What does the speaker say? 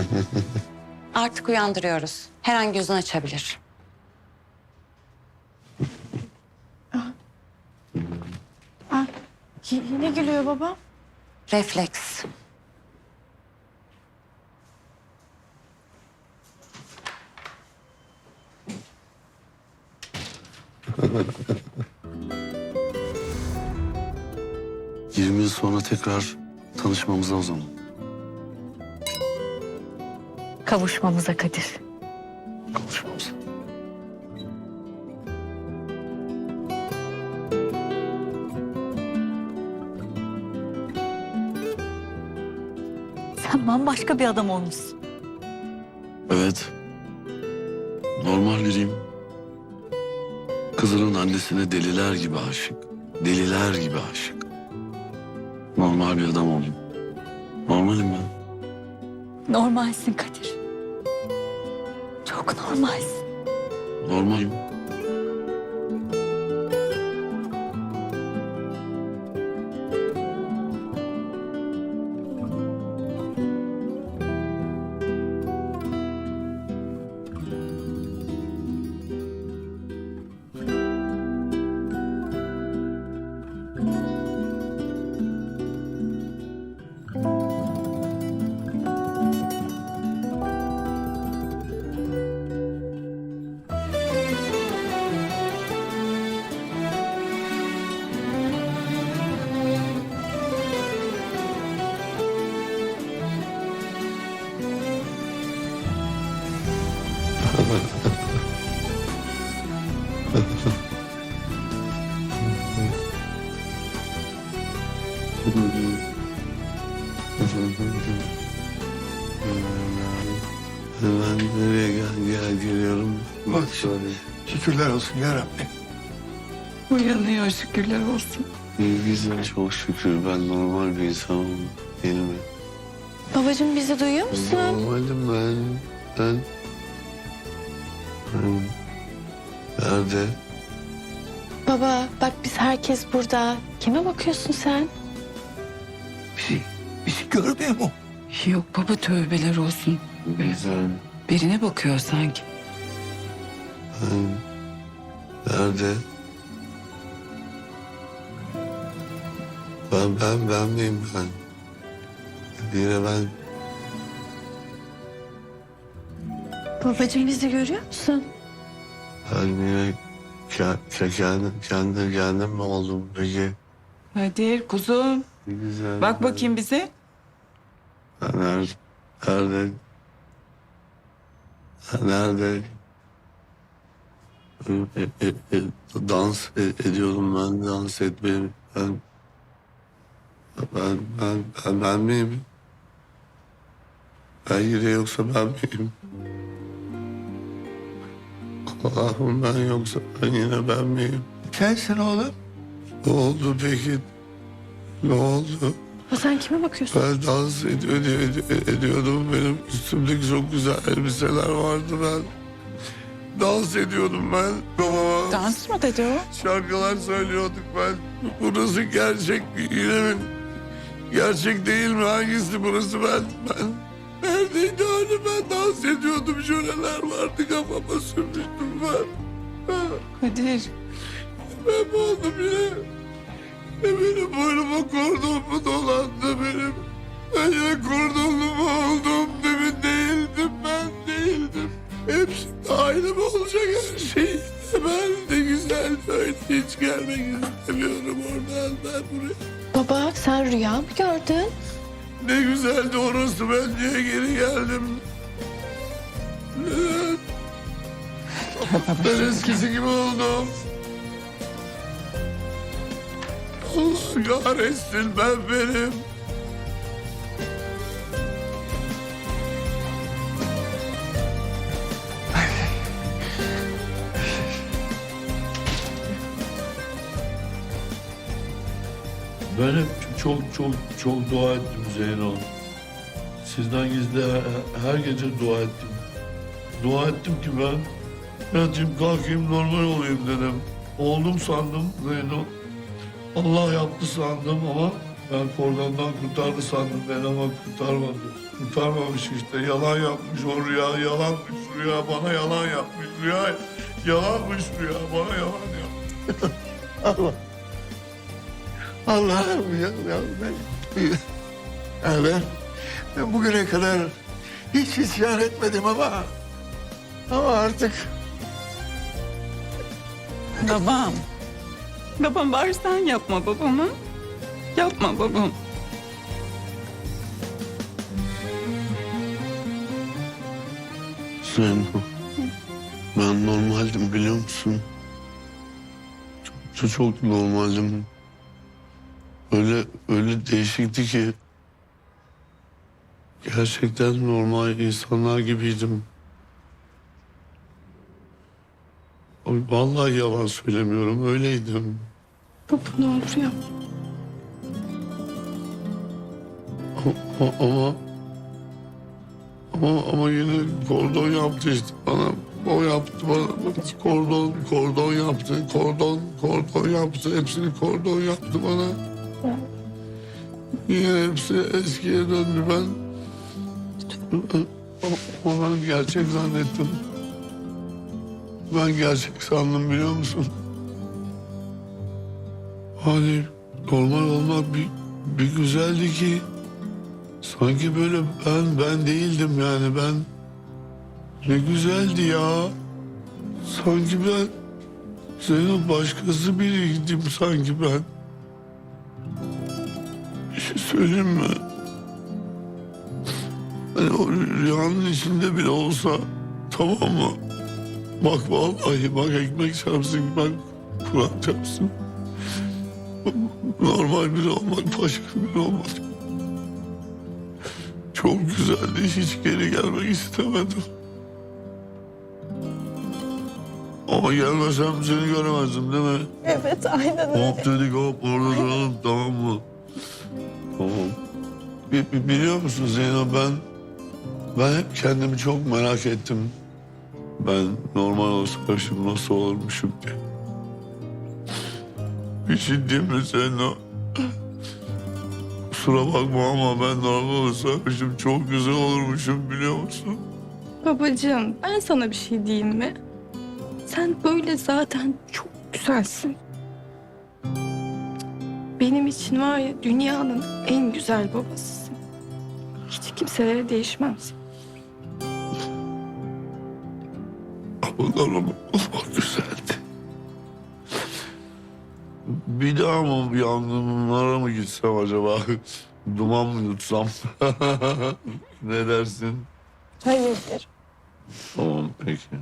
Artık uyandırıyoruz. Her an gözünü açabilir. Y- Yine gülüyor baba. Refleks. Yirmi yıl sonra tekrar tanışmamıza o zaman. Kavuşmamıza Kadir. Kavuşmamıza. Sen bambaşka bir adam olmuşsun. Evet. Normal biriyim. Kızının annesine deliler gibi aşık. Deliler gibi aşık. Normal bir adam oldum. Normalim ben. Normalsin Kadir. Çok normalsin. Normalim. Ben nereye gel, gel geliyorum. Bak şöyle. Şükürler olsun ya Rabbi. Uyanıyor şükürler olsun. Ne güzel çok şükür ben normal bir insanım. Değil mi? Babacığım bizi duyuyor musun? Normalim ben. Ben. Nerede? Baba bak biz herkes burada. Kime bakıyorsun sen? Bizi, bizi görmüyor mu? Yok baba tövbeler olsun. Güzel. Birine bakıyor sanki. Ben. Nerede? Ben, ben, ben miyim ben? Yine ben. Babacığım bizi görüyor musun? Ke- ke- kendim, kendim, kendim mi oldum peki? Hadi kuzum. Ne güzel. Bak bakayım bize. Ben nerede? Nerede? Ben nerede? E, e, e, dans ediyordum ben dans etmeyi. Ben ben ben ben, ben miyim? Ben yine yoksa ben miyim? Allah'ım ben yoksa ben yine ben miyim? Sensin oğlum. Ne oldu peki? Ne oldu? Ha, sen kime bakıyorsun? Ben dans ed- ed- ed- ediyordum. Benim üstümdeki çok güzel elbiseler vardı ben. Dans ediyordum ben. Babama Dans mı dedi o? şarkılar söylüyorduk ben. Burası gerçek yine mi? Gerçek değil mi? Hangisi burası ben? Ben neredeydi hani ben dans ediyordum. Jöleler vardı kafama sürmüştüm ben. Ha, Hadi. Ben mi oldum yine? E benim boynuma kordon mu dolandı benim? Ben yine kordonlu mu oldum? Demin değildim ben değildim. Hepsi aynı mı olacak her şey? Ben de güzel böyle hiç gelmek istemiyorum oradan ben buraya. Baba sen rüya mı gördün? Ne güzeldi orası ben niye geri geldim? Ben eskisi gibi oldum. Allah kahretsin ben benim. Ben hep çok çok çok dua ettim Zeyno. Sizden gizli he- her gece dua ettim. Dua ettim ki ben yatayım kalkayım normal olayım dedim. Oldum sandım Zeyno. Allah yaptı sandım ama Ben kordondan kurtardı sandım ben ama kurtarmadı. Kurtarmamış işte. Yalan yapmış o rüya. Yalanmış rüya. Bana yalan yapmış rüya. Yalanmış rüya. Bana yalan yapmış. Allah. Allah'ım ya, ya ben, ya ben, ben bugüne kadar hiç isyan etmedim ama ama artık Babam. Babam varsan yapma babamı. Yapma babam. Sen, ben normaldim biliyor musun? Çok, çok normaldim. Öyle, öyle değişikti ki. Gerçekten normal insanlar gibiydim. Ay, Vallahi yalan söylemiyorum, öyleydim. Baba ne olur yapma. A- a- Ama ama ama yine kordon yaptı işte bana. O yaptı bana. Kordon, kordon yaptı. Kordon, kordon yaptı. Hepsini kordon yaptı bana. Yine hepsi eskiye döndü ben. Ben gerçek zannettim. Ben gerçek sandım biliyor musun? Hani normal olmak bir, bir güzeldi ki. Sanki böyle ben ben değildim yani ben. Ne güzeldi ya. Sanki ben senin başkası biriydim sanki ben. Şey söyleyeyim mi? Hani o rüyanın içinde bile olsa tamam mı? Bak vallahi bak ekmek çarpsın bak Kur'an çarpsın. Normal biri olmak başka biri olmak. Çok güzeldi. Hiç geri gelmek istemedim. Ama gelmesem seni göremezdim değil mi? Evet aynen öyle. Hop dedik hop orada duralım tamam mı? Biliyor musun Zeyno ben... Ben hep kendimi çok merak ettim. Ben normal olsaymışım nasıl olurmuşum diye. Bir şey diyeyim mi Zeyno? Kusura bakma ama ben normal olsaymışım çok güzel olurmuşum biliyor musun? Babacığım ben sana bir şey diyeyim mi? Sen böyle zaten çok güzelsin. İçin var ya dünyanın en güzel babasısın. Hiç kimselere değişmez. Ama normal olmak güzeldi. Bir daha mı yangınlara mı gitsem acaba? Duman mı yutsam? ne dersin? Hayırdır? Tamam peki.